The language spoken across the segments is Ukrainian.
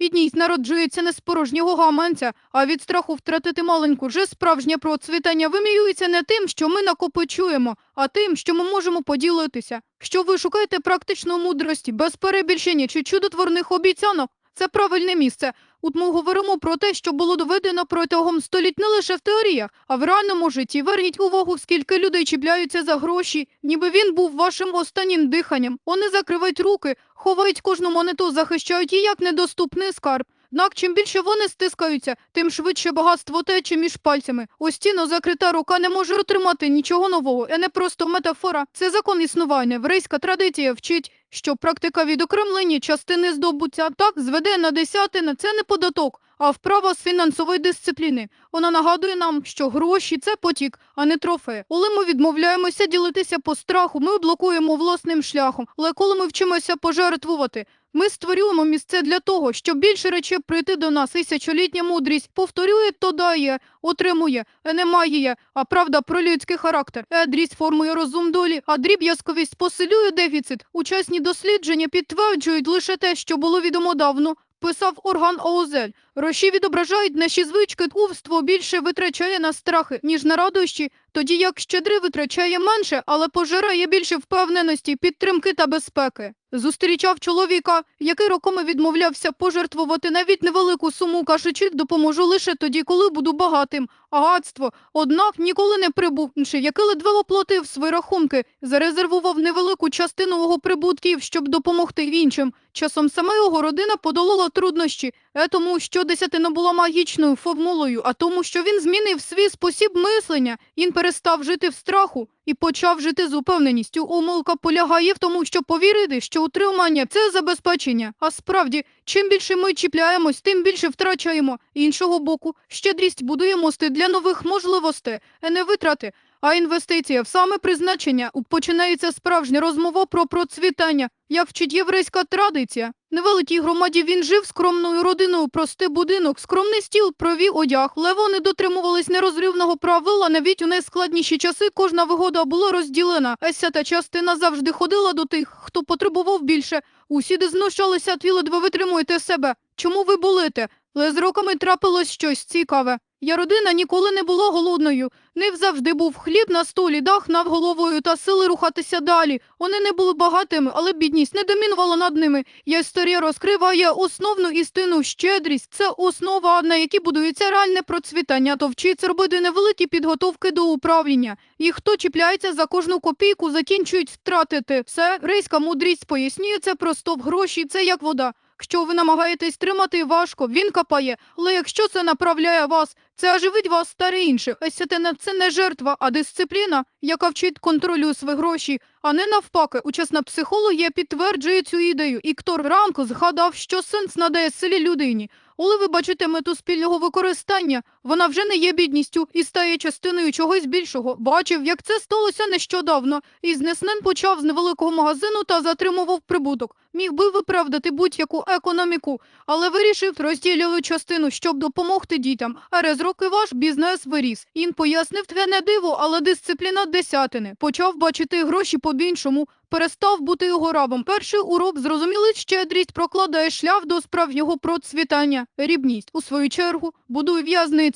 Бідність народжується не з порожнього гаманця, а від страху втратити маленьку. Вже справжнє процвітання вимірюється не тим, що ми накопичуємо, а тим, що ми можемо поділитися. Що ви шукаєте практичної мудрості, без перебільшення чи чудотворних обіцянок? Це правильне місце. От ми говоримо про те, що було доведено протягом століть не лише в теоріях, а в реальному житті. Верніть увагу, скільки людей чіпляються за гроші, ніби він був вашим останнім диханням. Вони закривають руки, ховають кожну монету, захищають її як недоступний скарб. Однак, чим більше вони стискаються, тим швидше багатство тече між пальцями. Остіно закрита рука не може отримати нічого нового. І не просто метафора. Це закон існування. Єврейська традиція вчить, що практика відокремлення частини здобуття так зведе на десятини. Це не податок, а вправа з фінансової дисципліни. Вона нагадує нам, що гроші це потік, а не трофей. Коли ми відмовляємося ділитися по страху, ми блокуємо власним шляхом. Але коли ми вчимося пожертвувати, ми створюємо місце для того, щоб більше речей прийти до нас. Тисячолітня мудрість повторює, то дає, отримує, е, не має, а правда про людський характер. Едрість формує розум долі, а дріб'язковість посилює дефіцит. Учасні дослідження підтверджують лише те, що було відомо давно. Писав орган Оузель. Гроші відображають наші звички, увство більше витрачає на страхи, ніж на радощі, тоді як щедрий витрачає менше, але пожирає більше впевненості, підтримки та безпеки. Зустрічав чоловіка, який роками відмовлявся пожертвувати навіть невелику суму, кажучи, допоможу лише тоді, коли буду багатим. Агатство, однак ніколи не прибув який ледве оплатив свої рахунки, зарезервував невелику частину його прибутків, щоб допомогти іншим. Часом саме його родина подолала труднощі, не тому, що десятина була магічною формулою, а тому, що він змінив свій спосіб мислення. Він перестав жити в страху і почав жити з упевненістю. Умилка полягає в тому, що повірити, що утримання це забезпечення. А справді, чим більше ми чіпляємось, тим більше втрачаємо. Іншого боку, щедрість будує мости для нових можливостей, а не витрати. А інвестиція в саме призначення починається справжня розмова про процвітання, як вчить єврейська традиція. Невеликій громаді він жив скромною родиною, простий будинок, скромний стіл, провів одяг. Але вони дотримувались нерозривного правила. Навіть у найскладніші часи кожна вигода була розділена. Еся та частина завжди ходила до тих, хто потребував більше. Усіди знущалися, тві ледве витримуєте себе. Чому ви болите? Але з роками трапилось щось цікаве. Я родина ніколи не була голодною. Не завжди був хліб на столі, дах над головою та сили рухатися далі. Вони не були багатими, але бідність не домінувала над ними. Я історія розкриває основну істину щедрість. Це основа, на якій будується реальне процвітання, то вчиться робити невеликі підготовки до управління. І хто чіпляється за кожну копійку, закінчують втратити. Все рейська мудрість пояснює це просто в гроші, це як вода. Якщо ви намагаєтесь тримати важко, він капає. Але якщо це направляє вас, це оживить вас старе інше. Есятина це не жертва, а дисципліна, яка вчить контролю свої гроші, а не навпаки. Учасна психологія підтверджує цю ідею. Іктор ранку згадав, що сенс надає силі людині. Коли ви бачите мету спільного використання, вона вже не є бідністю і стає частиною чогось більшого. Бачив, як це сталося нещодавно. Ізнеснен почав з невеликого магазину та затримував прибуток. Міг би виправдати будь-яку економіку, але вирішив розділили частину, щоб допомогти дітям. А роки ваш бізнес виріс. Він пояснив тве не диво, але дисципліна десятини. Почав бачити гроші по-іншому, перестав бути його рабом. Перший урок зрозуміли, щедрість прокладає шлях до справжнього процвітання. Рібність, у свою чергу, будує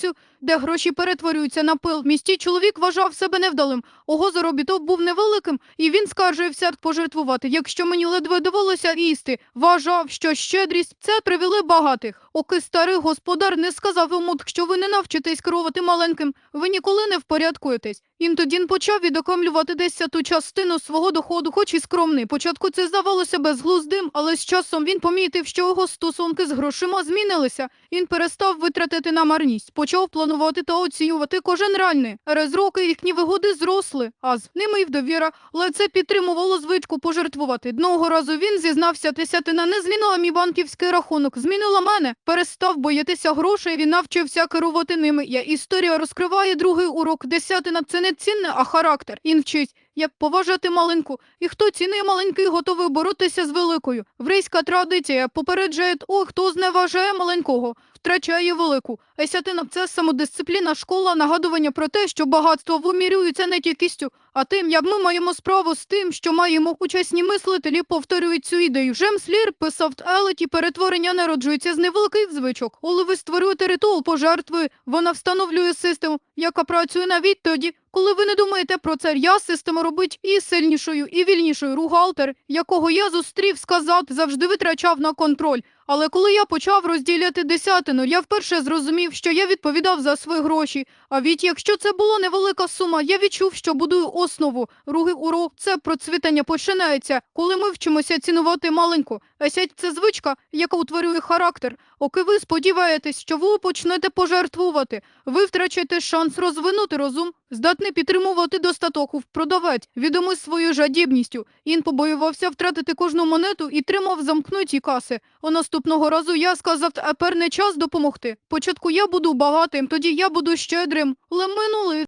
So. Де гроші перетворюються на пил. В місті чоловік вважав себе невдалим. Ого заробіток був невеликим, і він скаржився пожертвувати. Якщо мені ледве довелося їсти, вважав, що щедрість це привели багатих. Оки старий господар не сказав йому, що ви не навчитесь керувати маленьким, ви ніколи не впорядкуєтесь. Він тоді почав відокремлювати десяту частину свого доходу, хоч і скромний. Початку це здавалося безглуздим, але з часом він помітив, що його стосунки з грошима змінилися. Він перестав витратити на марність, почав планувати та оцінювати кожен реальний. Раз роки їхні вигоди зросли, а з ними й довіра, але це підтримувало звичку пожертвувати. Одного разу він зізнався, десятина не змінила мій банківський рахунок, змінила мене. Перестав боятися грошей, він навчився керувати ними. Я історія розкриває другий урок. Десятина це не цінне, а характер. Він вчить. як поважати маленьку, і хто цінує маленький, готовий боротися з великою. Врейська традиція попереджає, о, хто зневажає маленького, втрачає велику. Есятина – це самодисципліна, школа, нагадування про те, що багатство вимірюється не кількістю, а тим, як ми маємо справу з тим, що маємо учасні мислителі, повторюють цю ідею. Джемс Лір писав Елеті, перетворення народжується з невеликих звичок. Коли ви створюєте ритуал пожертви, вона встановлює систему, яка працює навіть тоді, коли ви не думаєте про це. Я систему робить і сильнішою, і вільнішою. Ругалтер, якого я зустрів, сказав, завжди витрачав на контроль. Але коли я почав розділяти десятину, я вперше зрозумів, що я відповідав за свої гроші. А від якщо це була невелика сума, я відчув, що будую основу. Руги урок це процвітання починається, коли ми вчимося цінувати маленьку. Есять це звичка, яка утворює характер. Оки ви сподіваєтесь, що ви почнете пожертвувати, ви втрачаєте шанс розвинути розум, здатний підтримувати достаток в продавець, відомий своєю жадібністю. Він побоювався втратити кожну монету і тримав замкнуті каси. А наступного разу я сказав, тепер не час допомогти. Спочатку я буду багатим, тоді я буду щедрим. Але минули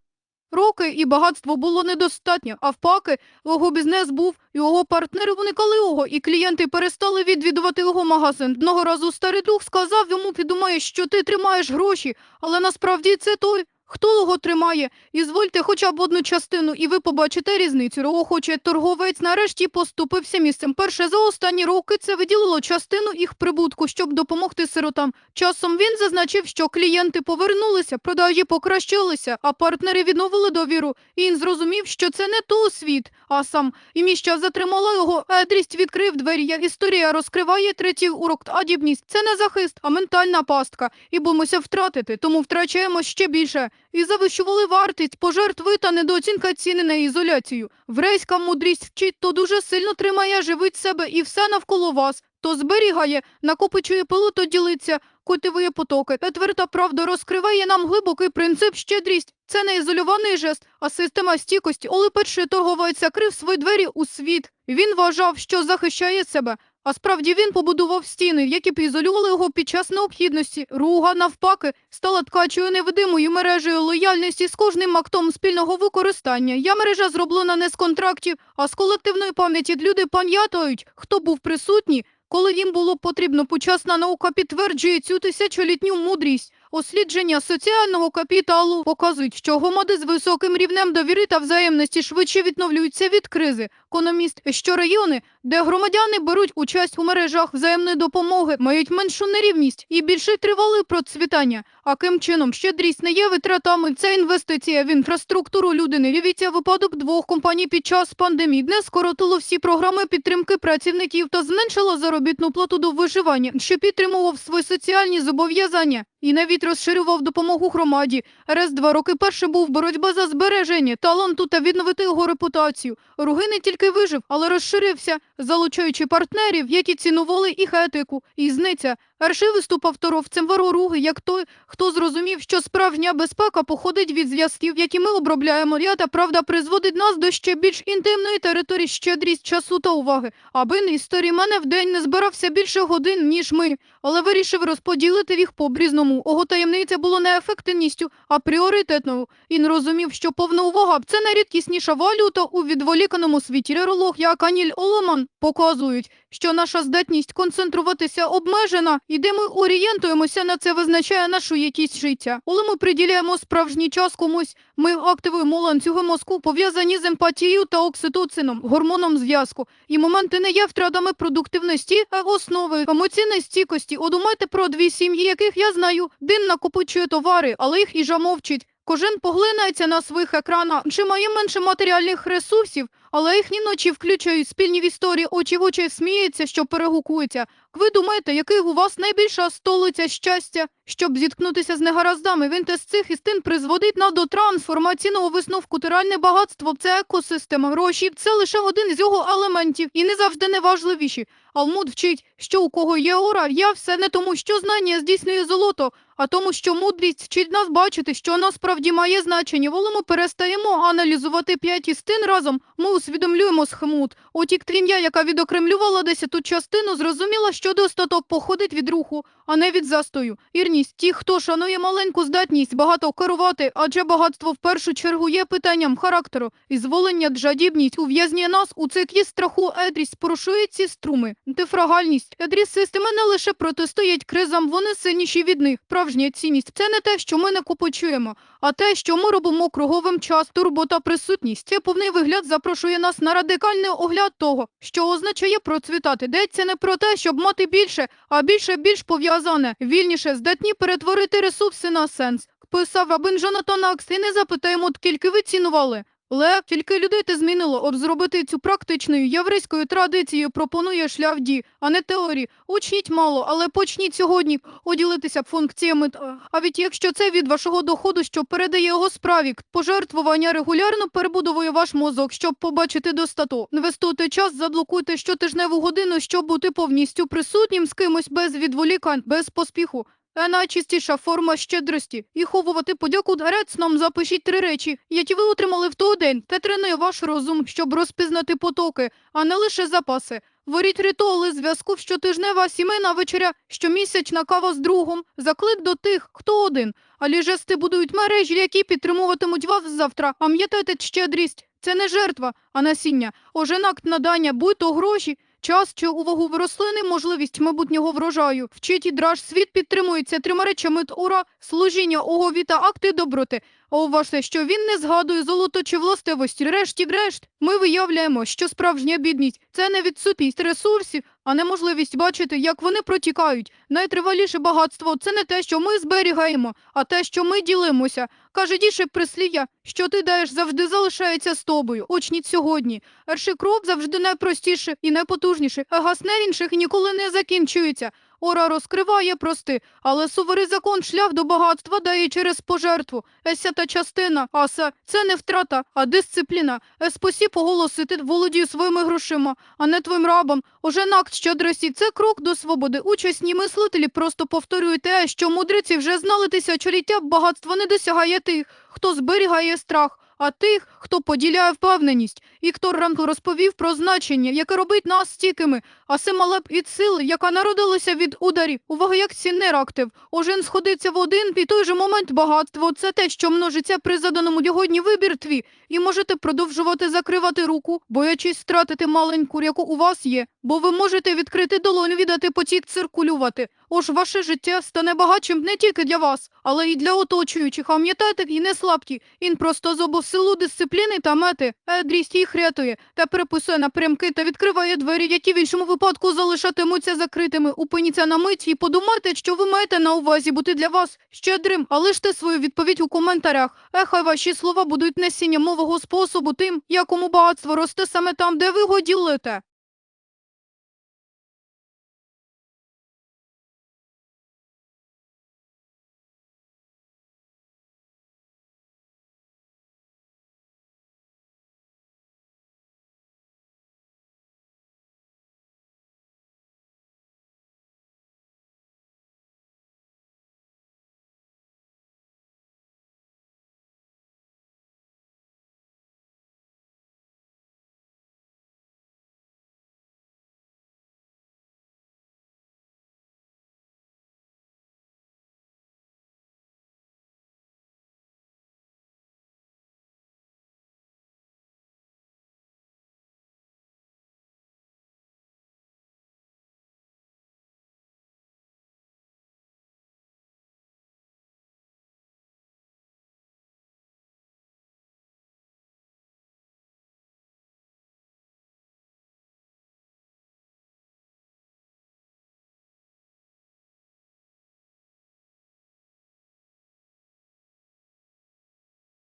роки і багатство було недостатньо, а впаки його бізнес був, його партнери уникали його, і клієнти перестали відвідувати його магазин. Одного разу старий дух сказав йому, підумає, що ти тримаєш гроші, але насправді це той, хто його тримає. І звольте хоча б одну частину, і ви побачите різницю. Його торговець нарешті поступився місцем. Перше за останні роки це виділило частину їх прибутку, щоб допомогти сиротам. Часом він зазначив, що клієнти повернулися, продажі покращилися, а партнери відновили довіру. І він зрозумів, що це не то світ, а сам. І міща затримала його. Едрість відкрив двері. Історія розкриває третій урок. Адібність це не захист, а ментальна пастка. І боїмося втратити, тому втрачаємо ще більше. І завищували вартість, пожертви та недооцінка ціни на ізоляцію. Врейська мудрість вчить, то дуже сильно тримає, живить себе і все навколо вас. То зберігає, накопичує пилу, то ділиться, культивує потоки. Четверта правда розкриває нам глибокий принцип щедрість. Це не ізольований жест, а система стійкості. Оли перший торговець закрив свої двері у світ. Він вважав, що захищає себе. А справді він побудував стіни, які пізолювали його під час необхідності. Руга, навпаки, стала ткачою невидимою мережею лояльності з кожним актом спільного використання. Я мережа зроблена не з контрактів, а з колективної пам'яті. Люди пам'ятають, хто був присутній, коли їм було потрібно. Почасна наука підтверджує цю тисячолітню мудрість. Дослідження соціального капіталу показують, що громади з високим рівнем довіри та взаємності швидше відновлюються від кризи. Економіст, що райони, де громадяни беруть участь у мережах взаємної допомоги, мають меншу нерівність і більше тривале процвітання. А ким чином щедрість не є витратами, це інвестиція в інфраструктуру людини. Дивіться випадок двох компаній під час пандемії, де скоротило всі програми підтримки працівників та зменшило заробітну плату до виживання, що підтримував свої соціальні зобов'язання. І навіть розширював допомогу громаді. Раз два роки перше був боротьба за збереження таланту та відновити його репутацію. Руги не тільки вижив, але розширився, залучаючи партнерів, які цінували їх етику. І зниця. Перший виступав торговцем вароруги, як той, хто зрозумів, що справжня безпека походить від зв'язків, які ми обробляємо. Я та правда призводить нас до ще більш інтимної території, щедрість часу та уваги. Аби не історії мене в день не збирався більше годин, ніж ми, але вирішив розподілити їх по-брізному. Ого таємниця було не ефективністю, а пріоритетною. Він розумів, що повна увага – це найрідкісніша валюта у відволіканому світі. Реролог, як Аніль Оломан, показують, що наша здатність концентруватися обмежена, і де ми орієнтуємося на це визначає нашу якість життя. Коли ми приділяємо справжній час комусь, ми активуємо ланцюги мозку, пов'язані з емпатією та окситоцином, гормоном зв'язку. І моменти не є втратами продуктивності, а основи емоційної стійкості. Одумайте про дві сім'ї, яких я знаю. Дин накопичує товари, але їх і мовчить. Кожен поглинається на своїх екранах, чи має менше матеріальних ресурсів, але їхні ночі включають спільні в історії, очі в очі сміються, що перегукуються. Ви думаєте, який у вас найбільша столиця щастя? Щоб зіткнутися з негараздами, він те з цих істин призводить на до трансформаційного висновку. Тиральне багатство це екосистема. Гроші це лише один з його елементів і не завжди найважливіші. Алмуд вчить, що у кого є ора, я все не тому, що знання здійснює золото, а тому, що мудрість вчить нас бачити, що насправді має значення. волому перестаємо аналізувати п'ять істин разом, ми усвідомлюємо схемут. Отік твін'я, яка відокремлювала десяту частину, зрозуміла, що достаток походить від руху, а не від застою. Ірність ті, хто шанує маленьку здатність багато керувати, адже багатство в першу чергу є питанням характеру. І зволення, жадібність ув'язнює нас у циклі страху, едрість порушує ці струми. Дифрагальність. Едрість системи не лише протистоять кризам, вони сильніші від них. Справжня цінність – це не те, що ми накопичуємо, а те, що ми робимо круговим час, турбота, присутність. Це повний вигляд запрошує нас на радикальний огляд того, що означає процвітати. Йдеться не про те, щоб мати більше, а більше більш пов'язане, вільніше, здатні перетворити ресурси на сенс. Писав рабин Джонатан Акс, і не запитаємо, скільки ви цінували. Лев, тільки людей ти змінило, от зробити цю практичною єврейською традицією пропонує шлях дій, а не теорії. Учніть мало, але почніть сьогодні оділитися функціями. А від якщо це від вашого доходу, що передає його справі, пожертвування регулярно перебудовує ваш мозок, щоб побачити достаток. Інвестуйте час, заблокуйте щотижневу годину, щоб бути повністю присутнім з кимось без відволікань, без поспіху. Найчистіша форма щедрості. І ховувати подяку нам запишіть три речі, які ви отримали в той день. Те тренує ваш розум, щоб розпізнати потоки, а не лише запаси. Воріть ритуали зв'язку щотижнева сімейна вечеря, щомісячна кава з другом, заклик до тих, хто один. А жести будують мережі, які підтримуватимуть вас завтра. Пам'ятайте, щедрість – це не жертва, а насіння. Ожен акт надання, будь то гроші, Час чи увагу в рослини, можливість майбутнього врожаю. Вчить і драж світ підтримується трьома речами ура, служіння, огові та акти доброти. Уважте, що він не згадує золото чи властивості. Решті решт, ми виявляємо, що справжня бідність – це не відсутність ресурсів, а неможливість бачити, як вони протікають. Найтриваліше багатство – це не те, що ми зберігаємо, а те, що ми ділимося. Каже діше прислів'я, що ти даєш завжди залишається з тобою. Очніть сьогодні. Перший крок завжди найпростіше і найпотужніше, а гасне інших ніколи не закінчується. Ора розкриває прости, але суворий закон шлях до багатства дає через пожертву. Есята частина, аса – це не втрата, а дисципліна. Е, Спосіб оголосити володію своїми грошима, а не твоїм рабом. Ожен акт щедрості – це крок до свободи. Учасні мислителі просто повторюють те, що мудреці вже знали тисячоліття, багатство не досягає тих, хто зберігає страх, а тих, хто поділяє впевненість. Віктор Ранкл розповів про значення, яке робить нас стійкими, а Семалеп від сили, яка народилася від ударів. Увага, як цінний актив. Ожен сходиться в один і той же момент багатство. Це те, що множиться при заданому сьогодні вибір твій. І можете продовжувати закривати руку, боячись втратити маленьку, яку у вас є. Бо ви можете відкрити долоню, віддати потік циркулювати. Ож ваше життя стане багатшим не тільки для вас, але й для оточуючих. Пам'ятайте, і не слабкі. Він просто зобув силу дисципліни та мети. Едрість їх рятує та переписує напрямки та відкриває двері, які в іншому випадку залишатимуться закритими. Упиніться на мить і подумайте, що ви маєте на увазі бути для вас щедрим, а лиште свою відповідь у коментарях. Ехай ваші слова будуть несінням мового способу тим, якому багатство росте саме там, де ви його ділите.